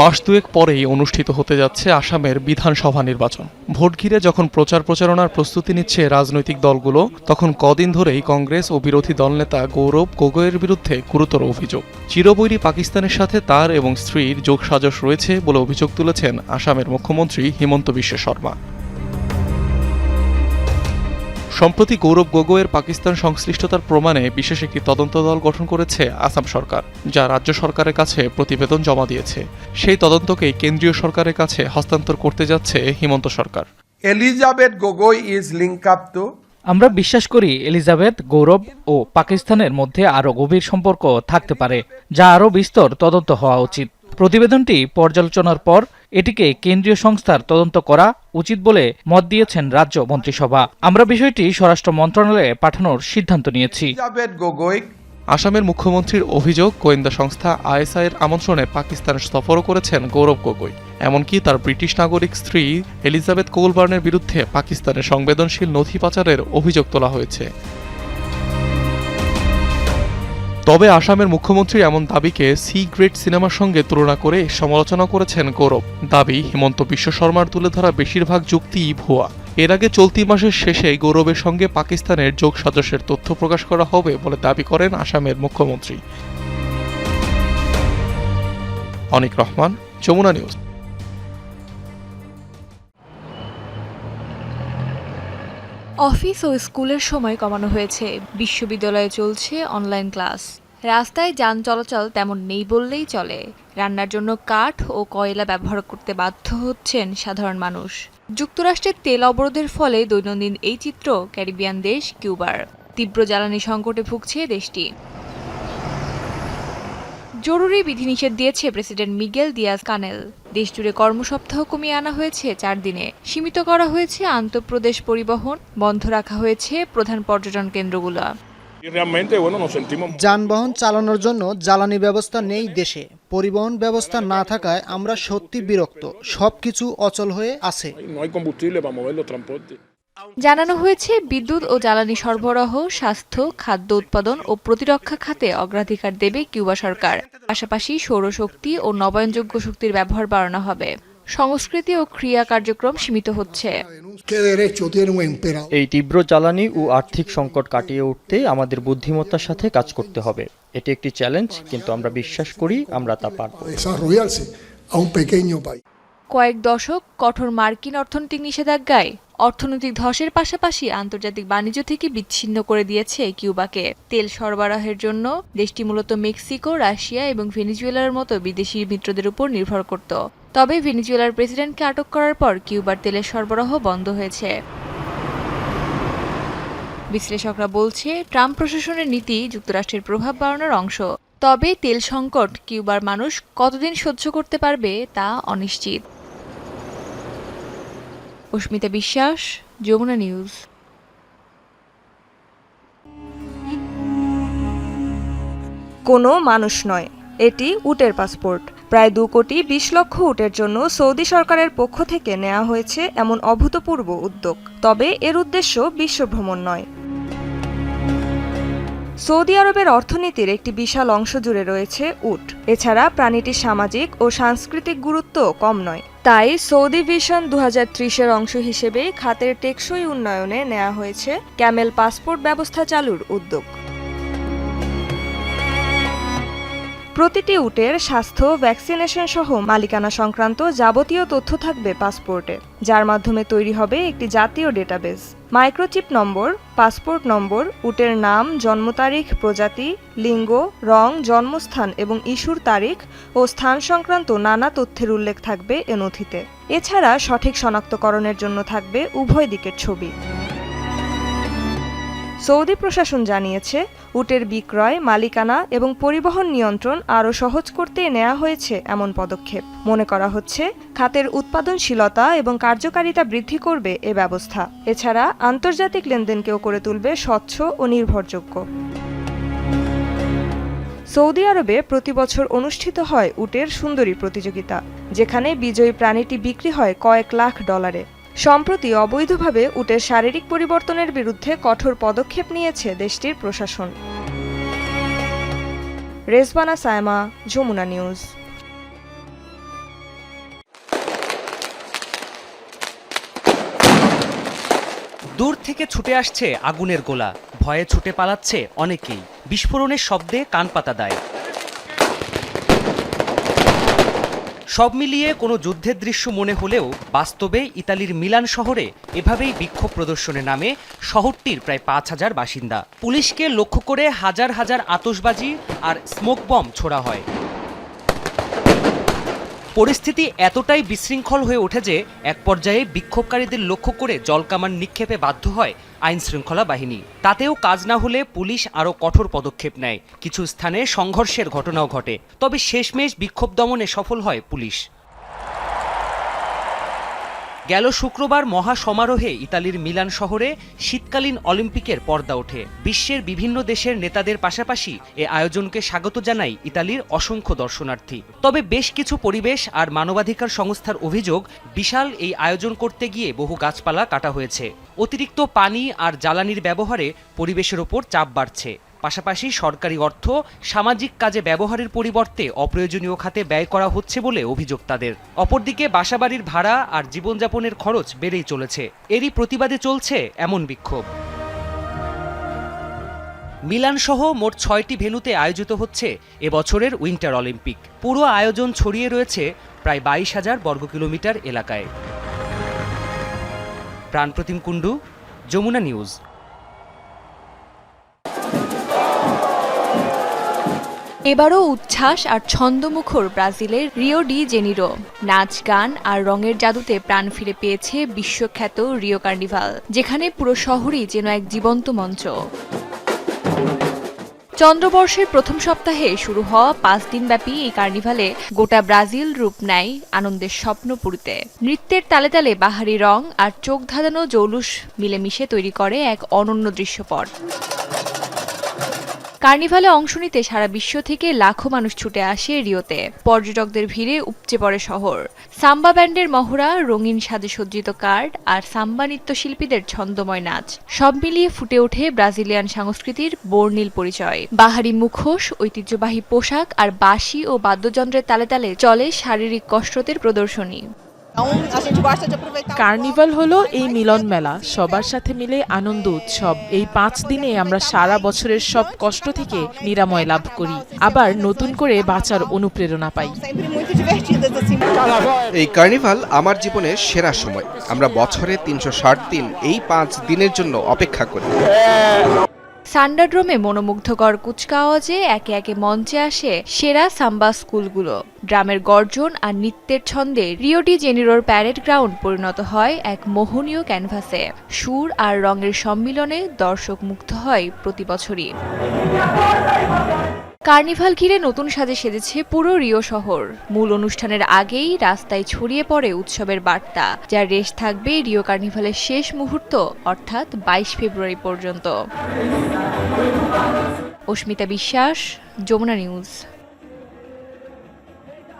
মাস দুয়েক পরেই অনুষ্ঠিত হতে যাচ্ছে আসামের বিধানসভা নির্বাচন। ভোট ঘিরে যখন প্রচার প্রচারণার প্রস্তুতি নিচ্ছে রাজনৈতিক দলগুলো, তখন কদিন ধরেই কংগ্রেস ও বিরোধী দলনেতা গৌরব গগৈয়ের বিরুদ্ধে গুরুতর অভিযোগ। চিরবৈরী পাকিস্তানের সাথে তার এবং স্ত্রীর যোগসাজশ রয়েছে বলে অভিযোগ তুলেছেন আসামের মুখ্যমন্ত্রী হিমন্ত বিশ্ব শর্মা। সম্প্রতি গৌরব গগৈয়ের পাকিস্তান সংশ্লিষ্টতার প্রমাণে বিশেষ একটি তদন্ত দল গঠন করেছে আসাম সরকার যা রাজ্য সরকারের কাছে প্রতিবেদন জমা দিয়েছে। সেই তদন্তকেই কেন্দ্রীয় সরকারের কাছে হস্তান্তর করতে যাচ্ছে হিমন্ত সরকার। Elizabeth Gogoi is link up to আমরা বিশ্বাস করি এলিজাবেথ গৌরব ও পাকিস্তানের মধ্যে আরও গভীর সম্পর্ক থাকতে পারে যা আরও বিস্তর তদন্ত হওয়া উচিত। প্রতিবেদনটি পর্যালোচনার পর এটিকে কেন্দ্রীয় সংস্থার তদন্ত করা উচিত বলে মত দিয়েছেন রাজ্য মন্ত্রিসভা। আমরা বিষয়টি স্বরাষ্ট্র মন্ত্রণালয়ে পাঠানোর সিদ্ধান্ত নিয়েছি। আসামের মুখ্যমন্ত্রীর অভিযোগ গোয়েন্দা সংস্থা আইএসআই এর আমন্ত্রণে পাকিস্তান সফরও করেছেন গৌরব গগৈ। এমনকি তার ব্রিটিশ নাগরিক স্ত্রী এলিজাবেথ কোলবার্নের বিরুদ্ধে পাকিস্তানের সংবেদনশীল নথি পাচারের অভিযোগ তোলা হয়েছে। তবে আসামের মুখ্যমন্ত্রী এমন দাবিকে সি গ্রেড সিনেমার সঙ্গে তুলনা করে সমালোচনা করেছেন গৌরব। দাবি, হিমন্ত বিশ্ব শর্মার তুলে ধরা বেশিরভাগ যুক্তিই ভুয়া। এর আগে চলতি মাসের শেষে গৌরবের সঙ্গে পাকিস্তানের যোগ সদস্যের তথ্য প্রকাশ করা হবে বলে দাবি করেন আসামের মুখ্যমন্ত্রী। অনিক রহমান, যমুনা নিউজ। অফিস ও স্কুলের সময় কমানো হয়েছে। বিশ্ববিদ্যালয়ে চলছে অনলাইন ক্লাস। রাস্তায় যান চলাচল তেমন নেই বললেই চলে। রান্নার জন্য কাঠ ও কয়লা ব্যবহার করতে বাধ্য হচ্ছেন সাধারণ মানুষ। যুক্তরাষ্ট্রের তেল অবরোধের ফলে দৈনন্দিন এই চিত্র ক্যারিবিয়ান দেশ কিউবার। তীব্র জ্বালানি সংকটে ভুগছে দেশটি। জরুরি বিধিনিষেধ দিয়েছে প্রেসিডেন্ট মিগেল দিয়াজ কানেল দেশজুড়ে কর্মসপ্তাহ কমিয়ে আনা হয়েছে চার দিনে। সীমিত করা হয়েছে আন্তঃপ্রদেশ পরিবহন বন্ধ রাখা হয়েছে প্রধান পর্যটন কেন্দ্রগুলো। যানবাহন চালানোর জন্য জ্বালানি ব্যবস্থা নেই দেশে। পরিবহন ব্যবস্থা না থাকায় আমরা সত্যি বিরক্ত। সবকিছু অচল হয়ে আছে। জানানো হয়েছে বিদ্যুৎ ও জ্বালানি সরবরাহ স্বাস্থ্য খাদ্য উৎপাদন ও প্রতিরক্ষা খাতে অগ্রাধিকার দেবে কিউবা সরকার। পাশাপাশি সৌরশক্তি ও নবায়নযোগ্য শক্তির ব্যবহার বাড়ানো হবে। সংস্কৃতি ও ক্রিয়া কার্যক্রম সীমিত হচ্ছে. এই তীব্র জ্বালানি ও আর্থিক সংকট কাটিয়ে উঠতে আমাদের বুদ্ধিমত্তার সাথে কাজ করতে হবে। এটি একটি চ্যালেঞ্জ কিন্তু আমরা বিশ্বাস করি আমরা তা পারব। কয়েক দশক কঠোর মার্কিন অর্থনৈতিক নিষেধাজ্ঞায় অর্থনৈতিক ধসের পাশাপাশি আন্তর্জাতিক বাণিজ্য থেকে বিচ্ছিন্ন করে দিয়েছে কিউবাকে। তেল সরবরাহের জন্য দেশটি মূলত মেক্সিকো, রাশিয়া এবং ভেনিজুয়েলার মতো বিদেশি মিত্রদের উপর নির্ভর করত। তবে ভেনিজুয়েলার প্রেসিডেন্টকে আটক করার পর কিউবার তেলের সরবরাহ বন্ধ হয়েছে। বিশ্লেষকরা বলছে, ট্রাম্প প্রশাসনের নীতি যুক্তরাষ্ট্রের প্রভাব বাড়ানোর অংশ। তবে তেল সংকট কিউবার মানুষ কতদিন সহ্য করতে পারবে তা অনিশ্চিত। অস্মিতা বিশ্বাস যমুনা নিউজ কোনো মানুষ নয়, এটি উটের পাসপোর্ট। প্রায় দু কোটি বিশ লক্ষ উটের জন্য সৌদি সরকারের পক্ষ থেকে নেওয়া হয়েছে এমন অভূতপূর্ব উদ্যোগ। তবে এর উদ্দেশ্য বিশ্বভ্রমণ নয়। সৌদি আরবের অর্থনীতির একটি বিশাল অংশ জুড়ে রয়েছে উট। এছাড়া প্রাণীটির সামাজিক ও সাংস্কৃতিক গুরুত্ব কম নয়। তাই সৌদি ভিশন দু এর অংশ হিসেবে খাতের টেকসই উন্নয়নে নেওয়া হয়েছে ক্যামেল পাসপোর্ট ব্যবস্থা চালুর উদ্যোগ। প্রতিটি উটের স্বাস্থ্য ভ্যাকসিনেশন সহ মালিকানা সংক্রান্ত যাবতীয় তথ্য থাকবে পাসপোর্টে। যার মাধ্যমে তৈরি হবে একটি জাতীয় database microchip number passport number, উটের নাম, জন্ম তারিখ, প্রজাতি, লিঙ্গ, রং, জন্মস্থান এবং ইস্যুর তারিখ ও স্থান সংক্রান্ত নানা তথ্যের উল্লেখ থাকবে এ নথিতে। এছাড়া সঠিক শনাক্তকরণের জন্য থাকবে উভয় দিকের ছবি। সৌদি প্রশাসন জানিয়েছে, উটের বিক্রয়, মালিকানা এবং পরিবহন নিয়ন্ত্রণ আরও সহজ করতে নেওয়া হয়েছে এমন পদক্ষেপ। মনে করা হচ্ছে, খাতের উৎপাদনশীলতা এবং কার্যকারিতা বৃদ্ধি করবে এ ব্যবস্থা। এছাড়া আন্তর্জাতিক লেনদেনকেও করে তুলবে স্বচ্ছ ও নির্ভরযোগ্য। সৌদি আরবে প্রতি বছর অনুষ্ঠিত হয় উটের সুন্দরী প্রতিযোগিতা, যেখানে বিজয়ী প্রাণীটি বিক্রি হয় কয়েক লাখ ডলারে। সম্প্রতি অবৈধভাবে উটের শারীরিক পরিবর্তনের বিরুদ্ধে কঠোর পদক্ষেপ নিয়েছে দেশটির প্রশাসন। রেজবানা সায়মা, যমুনা নিউজ। দূর থেকে ছুটে আসছে আগুনের গোলা। ভয়ে ছুটে পালাচ্ছে অনেকেই। বিস্ফোরণের শব্দে কান পাতা দেয়। সব মিলিয়ে কোনো যুদ্ধের দৃশ্য মনে হলেও বাস্তবে ইতালির মিলান শহরে এভাবেই বিক্ষোভ প্রদর্শনে নামে শহরটির প্রায় পাঁচ হাজার বাসিন্দা। পুলিশকে লক্ষ্য করে হাজার হাজার আতসবাজি আর স্মোক বম ছোড়া হয়। পরিস্থিতি এতটাই বিশৃঙ্খল হয়ে ওঠে যে এক পর্যায়ে বিক্ষোভকারীদের লক্ষ্য করে জলকামান নিক্ষেপে বাধ্য হয় আইন শৃঙ্খলা বাহিনী। তাতেও কাজ না হলে পুলিশ আরও কঠোর পদক্ষেপ নেয়। কিছু স্থানে সংঘর্ষের ঘটনাও ঘটে। তবে শেষমেশ বিক্ষোভ দমনে সফল হয় পুলিশ। গেল শুক্রবার মহা সমারোহে ইতালির মিলান শহরে শীতকালীন অলিম্পিকের পর্দা ওঠে। বিশ্বের বিভিন্ন দেশের নেতাদের পাশাপাশি এ আয়োজনকে স্বাগত জানায় ইতালির অসংখ্য দর্শনার্থী। তবে বেশ কিছু পরিবেশ আর মানবাধিকার সংস্থার অভিযোগ, বিশাল এই আয়োজন করতে গিয়ে বহু গাছপালা কাটা হয়েছে। অতিরিক্ত পানি আর জ্বালানির ব্যবহারে পরিবেশের ওপর চাপ বাড়ছে। পাশাপাশি সরকারি অর্থ, সামাজিক কাজে ব্যবহারের পরিবর্তে অপ্রয়োজনীয় খাতে ব্যয় করা হচ্ছে বলে অভিযোগ তাদের। অপরদিকে বাসাবাড়ির ভাড়া আর জীবনযাপনের খরচ বেড়েই চলেছে। এরই প্রতিবাদে চলছে এমন বিক্ষোভ। মিলান সহ মোট ছয়টি ভেন্যুতে আয়োজিত হচ্ছে এবছরের উইন্টার অলিম্পিক। পুরো আয়োজন ছড়িয়ে রয়েছে প্রায় বাইশ হাজার বর্গ কিলোমিটার এলাকায়। প্রাণপ্রতিম কুণ্ডু, যমুনা নিউজ। এবারও উচ্ছ্বাস আর ছন্দমুখর ব্রাজিলের রিও ডি জেনিরো। নাচ, গান আর রঙের জাদুতে প্রাণ ফিরে পেয়েছে বিশ্বখ্যাত রিও কার্নিভাল, যেখানে পুরো শহরই যেন এক জীবন্ত মঞ্চ। চন্দ্রবর্ষের প্রথম সপ্তাহে শুরু হওয়া পাঁচ দিনব্যাপী এই কার্নিভালে গোটা ব্রাজিল রূপ নেয় আনন্দের স্বপ্নপুরীতে। নৃত্যের তালে তালে বাহারি রং আর চোখ ধাঁধানো জৌলুস মিলেমিশে তৈরি করে এক অনন্য দৃশ্যপট। কার্নিভালে অংশ নিতে সারা বিশ্ব থেকে লাখো মানুষ ছুটে আসে রিওতে। পর্যটকদের ভিড়ে উপচে পড়ে শহর। সাম্বা ব্যান্ডের মহড়া, রঙিন সাজে সজ্জিত কার্ড আর সাম্বা নৃত্যশিল্পীদের ছন্দময় নাচ, সব মিলিয়ে ফুটে ওঠে ব্রাজিলিয়ান সংস্কৃতির বর্ণিল পরিচয়। বাহারি মুখোশ, ঐতিহ্যবাহী পোশাক আর বাঁশি ও বাদ্যযন্ত্রের তালে তালে চলে শারীরিক কসরতের প্রদর্শনী। কার্নিভাল হলো এই মিলন মেলা সবার সাথে মিলে আনন্দ উৎসব। এই পাঁচ দিনে আমরা সারা বছরের সব কষ্ট থেকে নিরাময় লাভ করি আবার নতুন করে বাঁচার অনুপ্রেরণা পাই। এই কার্নিভাল আমার জীবনের সেরা সময়। আমরা বছরে তিনশো ষাট দিন এই পাঁচ দিনের জন্য অপেক্ষা করি। সান্ডারড্রোমে মনোমুগ্ধকর কুচকাওয়াজে একে একে মঞ্চে আসে সেরা সাম্বা স্কুলগুলো। ড্রামের গর্জন আর নৃত্যের ছন্দে রিও ডি জেনিরোর প্যারেড গ্রাউন্ড পরিণত হয় এক মোহনীয় ক্যানভাসে। সুর আর রঙের সম্মিলনে দর্শক মুগ্ধ হয় প্রতি বছরই। কার্নিভাল ঘিরে নতুন সাজে সেজেছে পুরো রিও শহর। মূল অনুষ্ঠানের আগেই রাস্তায় ছড়িয়ে পড়ে উৎসবের বার্তা, যার রেশ থাকবে রিও কার্নিভালের শেষ মুহূর্ত, অর্থাৎ বাইশ ফেব্রুয়ারি পর্যন্ত। অস্মিতা বিশ্বাস, যমুনা নিউজ।